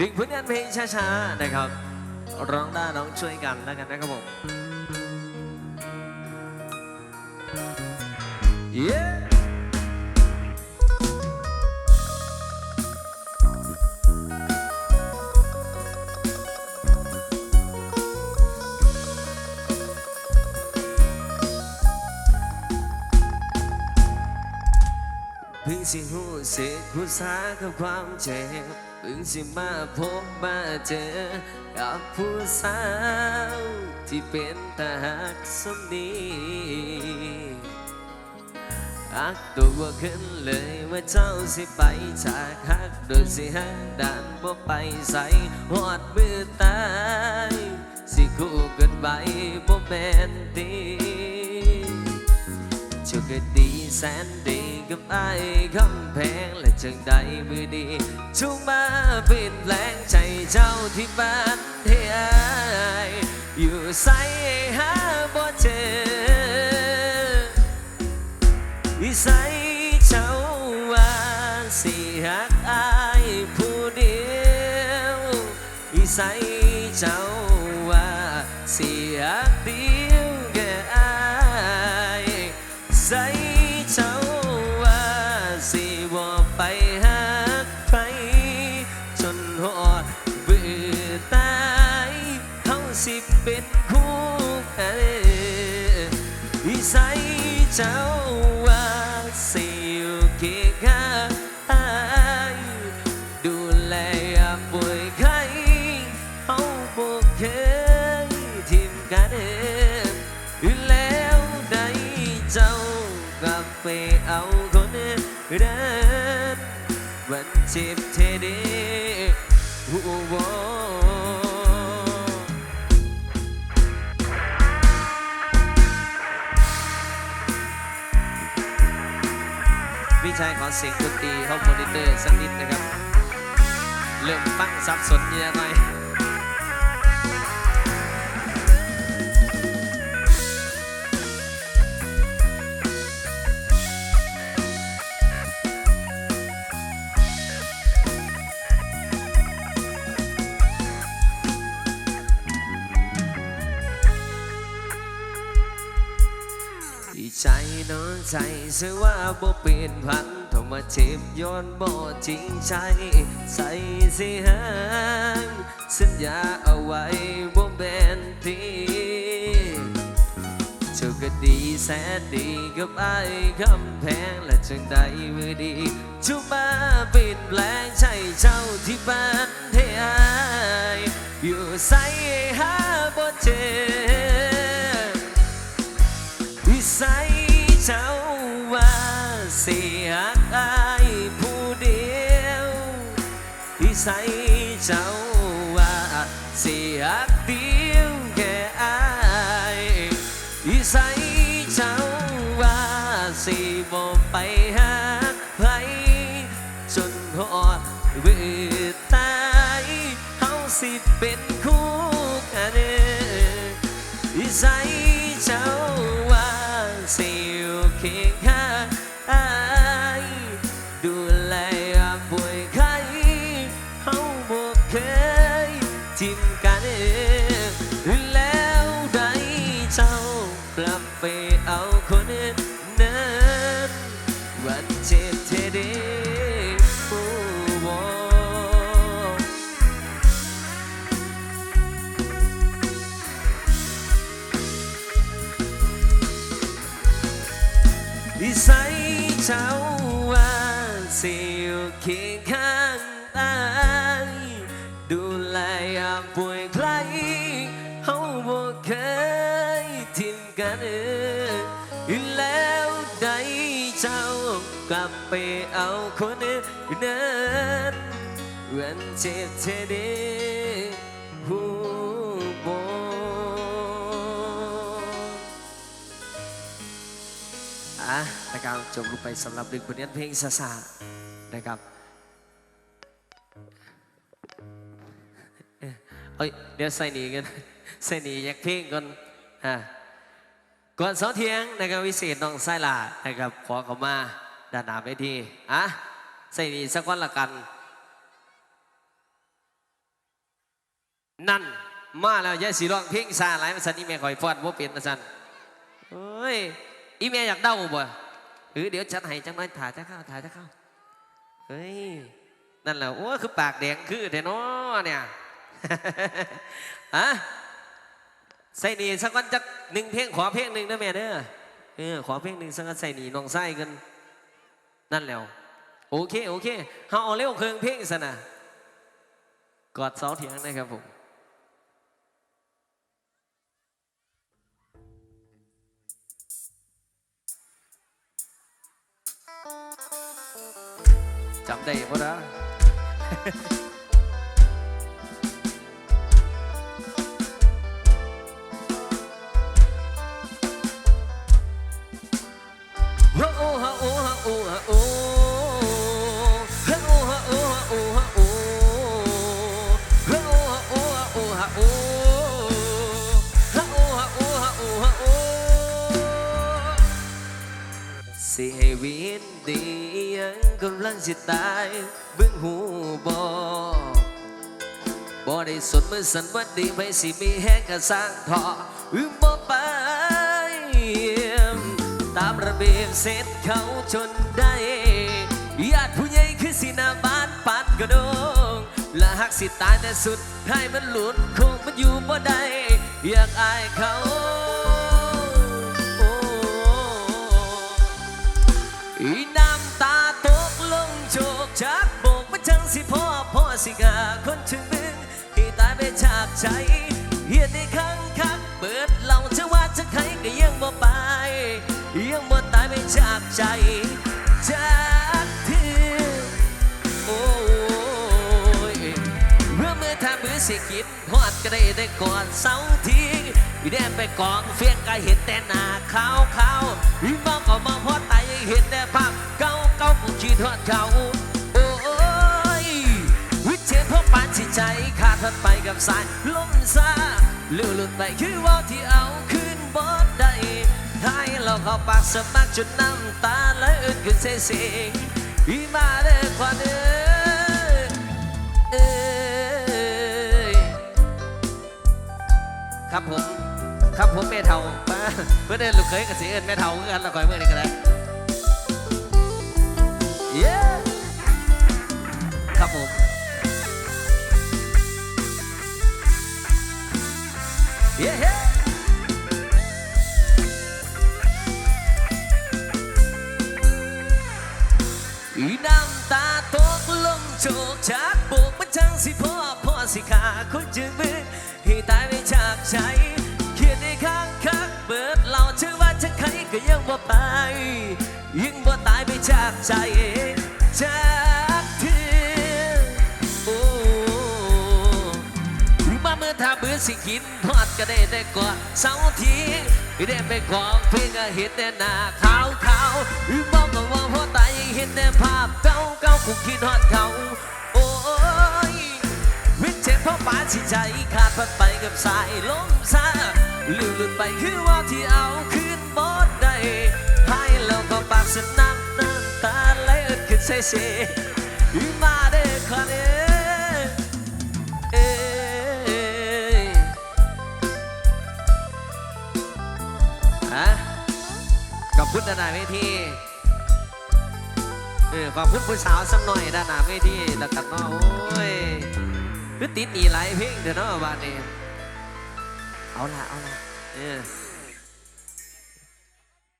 ดึงผลงานเพลงช้าๆนะครับ ร้องได้ร้องช่วยกันแล้วกันนะครับผม yeah! พิ่งสิหูสึกผู้สากับความเจ็บ เพิ่งสิมาพบมาเจอ กับผู้สาว ที่เป็นตาหักสมนีอักตัวขึ้นเลยว่าเจ้าสิไปจากหักโดยสิหักดันบ่ไปใส่หอดมือตาย สิคู่กันไปบ่แม่นตีเจ้าก็ดี แสนดีกับไอ้คำแพงและจังใดมือดีชุมาเป็นแรงใจเจ้าที่บ้านเทียอยู่ใส เจ้าว่าสิอยู่เคียงข้งดูแลยาป่วยไข้เขาบ่เคยทิมกันเองแล้วได้เจ้ากลับไปเอาคนเดินวันเจ็บเทเดหัว พี่ขอเสียงดนตรีเข้ามอนิเตอร์สักนิดนะครับ เริ่มตั้งสับสนเยอะหน่อย น้องใจเสียว่าบ่เปลี่ยนพันโทรมาเจ็บย้อนบ่จริงใจใส่สิหางสัญญาเอาไว้บ่แม่นทีเจ้าก็ดีแสนดีกับไอ้คำแพงและจังใดมือดีชุบมาเปลี่ยนแปลงใจเจ้าที่บ้านให้อายอยู่ใส่หาบ่เจ สิหักอายผู้เดียววิสัยเจ้าว่าสิหักเดียวแค่อายวิสัยเจ้าว่าสิบ่ไปหาใครจนหอดเวตายเขาสิเป็นคู่กันเองนิสัยเจ้าว่า ไปเอาคนนั้นวันเจ็บเธอด้หูบอะนะครับจบลงไปสำหรับดึกผลงานเพลงซาซานะครับเอ้ยเดี๋ยวใส่หนีกันใส่หนีแยกเพลงก่อนอะก่อนเสาเทียงนะครับวิเศษน้องไส้ลานะครับขอเขามา ด้านหน้าเวทีอะใส่หนีสักวันละกัน นั่นมาแล้วยายสีร้องเพลงซาหลายมาสันนี่แม่คอยฟอนว่าเปลี่ยนมาสันเฮ้ยอีแม่อยากเด้าบ่เออเดี๋ยวจัดให้จังน้อยถ่ายจะเข้าถ่ายจะเข้าเฮ้ยนั่นแหละโอ้คือปากแดงคือแต่น้อเนี่ยฮะใส่หนีสักวันจักหนึ่งเพลงขอเพลงหนึ่งนะแม่เด้อเออขอเพลงหนึ่งสักวันใส่หนีน้องไส้กัน นั่นแล้ว โอเค โอเคเฮาเอาเร็วเพิงเพ่งสนะกอดเสาเถียงนะครับผมจำได้ปะนะ สิให้วินดียังกำลังสิตายเบึงหูบอบ่ได้สนมือสันวันดีไปสิมีแห้งกระสร้างทออืมบ่ไป ตามระเบียบเสร็จเขาจนได้ญาติผู้ใหญ่คือสินาบ้านปานกระโดงและหักสิตายแต่สุดท้ายมันหลุดคงมันอยู่บ่ได้อยากอายเขา ใจเฮียในครั้งคักเปิดเราจะว่าจะใครก็ยังบ่ไปยังบ่ตายไปจากใจจากเธอโอ้ยเมื่อมือทามือสิกินฮอดก็ได้ได้ก่อนเสาทีอีแดงไปกองเฟียงก็เห็นแต่หน้าขาวขาวอีมองก็มองพอตายเห็นแต่ภาพเก่าเก่ากูคิดฮอดเขาโอ้ยวิเชนพวกปานสิใจขา ดทัดไปกับสายลมซาลือหลุดไปคือว่าที่เอาคืนบ่ได้ท้ายเราเข้าปากสมัครจนน้ำตาไหลอื้นขึ้นเสียสียงอีมาเด้อควันเอ้ยเอ้ยครับผม ครับผมแม่เทามาเพื่อนเดินลูกเคยกับสีเอินแม่เทาคือกันเราคอยเมื่อนี้กันเลย จากบกมันจังสิพ่อพ่อสิขาคนจึงมือให้ตายไปจากใจเขียนในข้างคักเปิดเราเชื่อว่าจะใครก็ยังบ่ไป ยิ่งบ่ตายไปจากใจจากเธอโอ้มาเมื่อทาเบื่อสิกินทอดก็ได้แต่ก่อนเสาทีได้ไปกองเพียงเห็นแต่หน้าขาวขาวมองก็ว่าพ่อตายเห็นแต่ภาพเก่าเก่าคุกคิดฮอดเขาโอ้ยวิเจ็บเพราะปานสิใจขาดพัดไปกับสายลมซาลืมหลุดไปคือว่าที่เอาคืนบอดได้ให้แล้วก็ปากสน้ำน้ำตาไหลเอิดขึ้นเซ่ๆมาเด้อควันเอ้ยเอ้ยฮะขอบคุณด้านาเวที เออขอบคุณผู้สาวสักหน่อยด้านหน้าเวทีแล้วกันเนาะโอ้ยคือติดหนีหลายเพลงเดี๋ยวเนาะบ้านนี้เอาละเอาละเออ